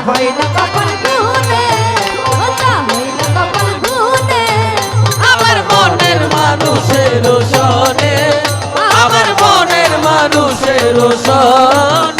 ওটা হয় না কপাল গুনে ওটা না কপাল আমার মনের মানুষের সনে আমার মনের মানুষের সনে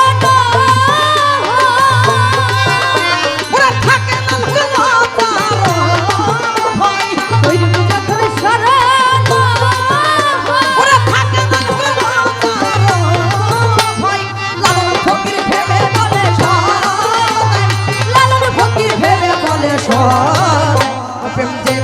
যে